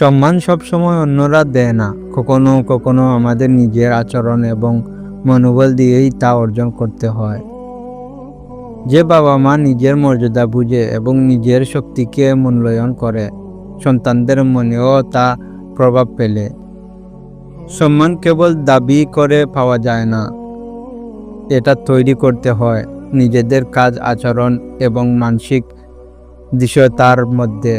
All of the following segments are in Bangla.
সম্মান সবসময় অন্যরা দেয় না। কখনো কখনো আমাদের নিজের আচরণ এবং মনোবল দিয়েই তা অর্জন করতে হয়। যে বাবা মা নিজের মর্যাদা বুঝে এবং নিজের শক্তিকে মূল্যায়ন করে, সন্তানদের মনেও তা প্রভাব ফেলে। সম্মান কেবল দাবি করে পাওয়া যায় না, এটা তৈরি করতে হয় নিজেদের কাজ, আচরণ এবং মানসিক দৃশ্যতার মধ্যে।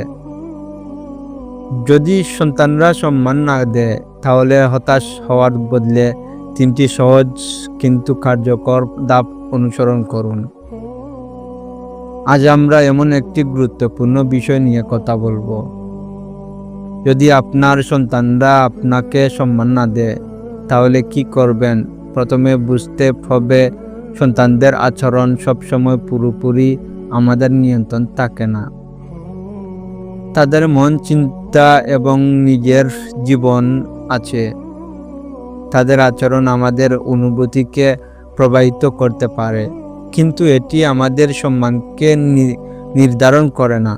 যদি সন্তানরা সম্মান না দেয়, তাহলে হতাশ হওয়ার বদলে তিনটি সহজ কিন্তু কার্যকর দাপ অনুসরণ করুন। আজ আমরা এমন একটি গুরুত্বপূর্ণ বিষয় নিয়ে কথা বলব। যদি আপনার সন্তানরা আপনাকে সম্মান না দেয়, তাহলে কি করবেন? প্রথমে বুঝতে হবে, সন্তানদের আচরণ সবসময় পুরোপুরি আমাদের নিয়ন্ত্রণ থাকে না। তাদের মন চিন্তা এবং নিজের জীবন আছে। তাদের আচরণ আমাদের অনুভূতিকে প্রবাহিত করতে পারে, কিন্তু এটি আমাদের সম্মানকে নির্ধারণ করে না।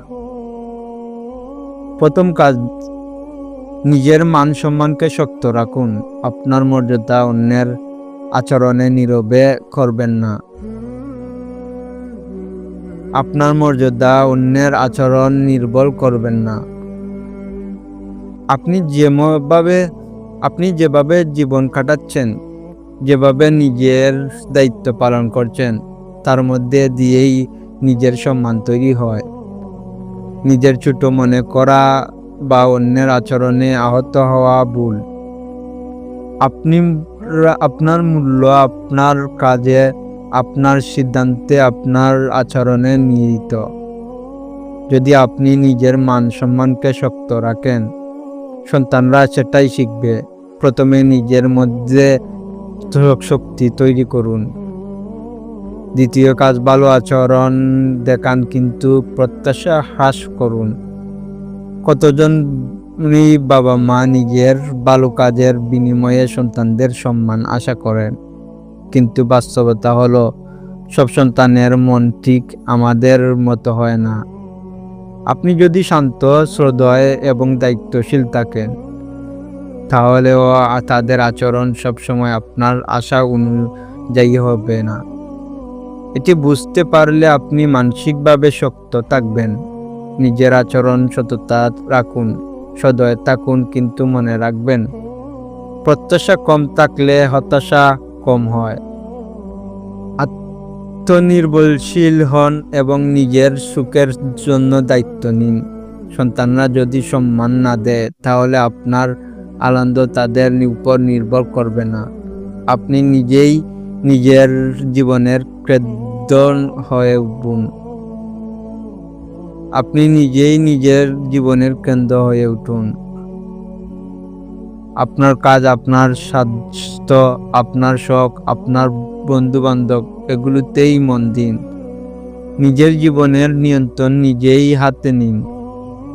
প্রথম কাজ, নিজের মান সম্মানকে শক্ত রাখুন। আপনার মর্যাদা অন্যের আচরণে নীরবে করবেন না। আপনার মর্যাদা অন্যের আচরণ নির্ভর করবেন না। আপনি যেভাবে আপনি যেভাবে জীবন কাটাচ্ছেন, যেভাবে নিজের দায়িত্ব পালন করছেন, তার মধ্যে দিয়েই নিজের সম্মান তৈরি হয়। নিজের ছোট মনে করা বা অন্যের আচরণে আহত হওয়া ভুল। আপনি, আপনার মূল্য আপনার কাজে, আপনার সিদ্ধান্তে, আপনার আচরণে নিহিত। যদি আপনি নিজের মান সম্মানকে শক্ত রাখেন সন্তানরা সেটাই শিখবে। প্রথমে নিজের মধ্যে শক্তি তৈরি করুন। দ্বিতীয় কাজ, ভালো আচরণ দেখান, কিন্তু প্রত্যাশা হ্রাস করুন। কতজন বাবা মা নিজের ভালো কাজের বিনিময়ে সন্তানদের সম্মান আশা করেন? কিন্তু বাস্তবতা হলো, সব সন্তানের মন ঠিক আমাদের মতো হয় না। আপনি যদি শান্ত, শ্রদ্ধয় এবং দায়িত্বশীল থাকেন, তাহলেও তাদের আচরণ সবসময় আপনার আশা অনুযায়ী হবে না। এটি বুঝতে পারলে আপনি মানসিকভাবে শক্ত থাকবেন। নিজের আচরণ সততা রাখুন, সদয় থাকুন কিন্তু মনে রাখবেন। প্রত্যাশা কম থাকলে হতাশা কম হয়। আত্মনির্ভরশীল হন এবং নিজের সুখের জন্য দায়িত্ব নিন। সন্তানরা যদি সম্মান না দেয়, তাহলে আপনার আনন্দ তাদের উপর নির্ভর করবে না। আপনি নিজেই নিজের জীবনের কেন্দ্র হয়ে উঠুন। আপনি নিজেই নিজের জীবনের কেন্দ্র হয়ে উঠুন। আপনার কাজ, আপনার স্বাস্থ্য, আপনার শখ, আপনার বন্ধু বান্ধব এগুলোতেই মন দিন। নিজের জীবনের নিয়ন্ত্রণ নিজেই হাতে নিন,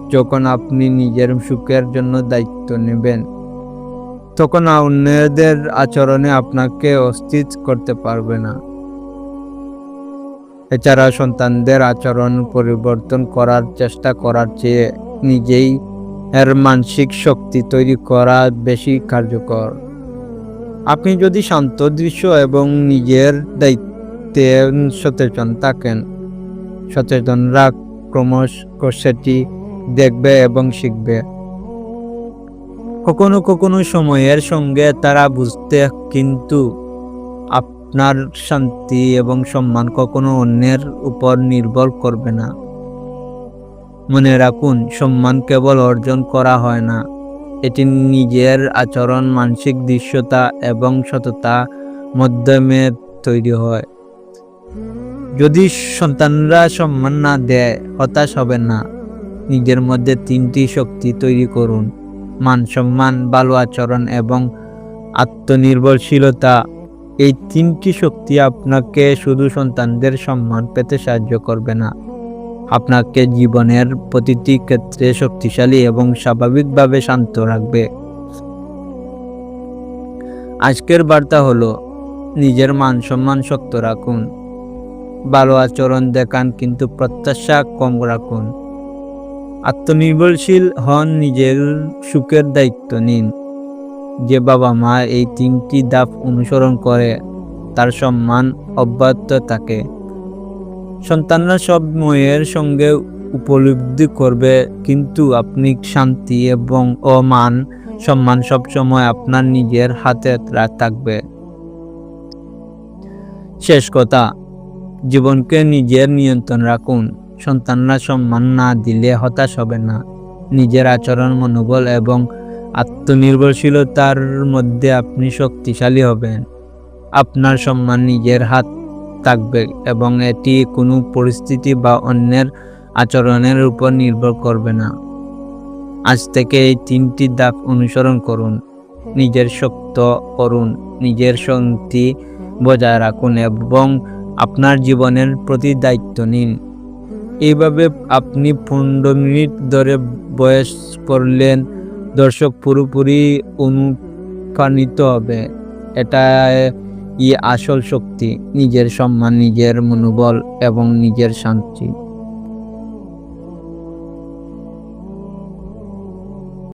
যখন আপনি নিজের সুখের জন্য দায়িত্ব নেবেন। তখন অন্যদের আচরণে আপনাকে অস্থির করতে পারবে না। এছাড়া সন্তানদের আচরণ পরিবর্তন করার চেষ্টা করার চেয়ে নিজেই এর মানসিক শক্তি তৈরি করা বেশি কার্যকর। আপনি যদি শান্ত দৃশ্য এবং নিজের দায়িত্বে সচেতন থাকেন, সচেতন সচেতনরা ক্রমশ সেটি দেখবে এবং শিখবে। কখনো কখনো সময়ের সঙ্গে তারা বুঝতে, কিন্তু আপনার শান্তি এবং সম্মান কখনো অন্যের উপর নির্ভর করবে না। মনে রাখুন, সম্মান কেবল অর্জন করা হয় না। এটি নিজের আচরণ, মানসিক দৃশ্যতা এবং সততা মাধ্যমে তৈরি হয়। যদি সন্তানরা সম্মান না দেয়, হতাশ হবে না। নিজের মধ্যে তিনটি শক্তি তৈরি করুন। মান সম্মান, ভালো আচরণ এবং আত্মনির্ভরশীলতা। এই তিনটি শক্তি আপনাকে শুধু সন্তানদের সম্মান পেতে সাহায্য করবে না। আপনাকে জীবনের প্রতিটি ক্ষেত্রে শক্তিশালী এবং স্বাভাবিকভাবে শান্ত রাখবে। আজকের বার্তা হলো, নিজের মান সম্মান শক্ত রাখুন। ভালো আচরণ দেখান কিন্তু প্রত্যাশা কম রাখুন। আত্মনির্ভরশীল হন, নিজের সুখের দায়িত্ব নিন। যে বাবা মা এই তিনটি ধাপ অনুসরণ করে, তার সম্মান অব্যাহত থাকে। সন্তানরা সব ময়ের সঙ্গে উপলব্ধি করবে, কিন্তু আপনি শান্তি এবং অমান, সম্মান সবসময় আপনার নিজের হাতে থাকবে। শেষ কথা, জীবনকে নিজের নিয়ন্ত্রণ রাখুন। সন্তানরা সম্মান না দিলে হতাশ হবে না। নিজের আচরণ মনোবল এবং আত্মনির্ভরশীলতার মধ্যে আপনি শক্তিশালী হবেন। আপনার সম্মান নিজের হাত থাকবে এবং এটি কোনো পরিস্থিতি বা অন্যের আচরণের উপর নির্ভর করবে না। আজ থেকে এই তিনটি ধাপ অনুসরণ করুন, নিজের শক্ত করুন, নিজের শান্তি বজায় রাখুন এবং আপনার জীবনের প্রতি দায়িত্ব নিন। এইভাবে আপনি পনেরো মিনিট ধরে বয়স করলেন, দর্শক পুরোপুরি অনুপ্রাণিত হবে। এটা ই আসল শক্তি নিজের সম্মান নিজের মনোবল এবং নিজের শান্তি।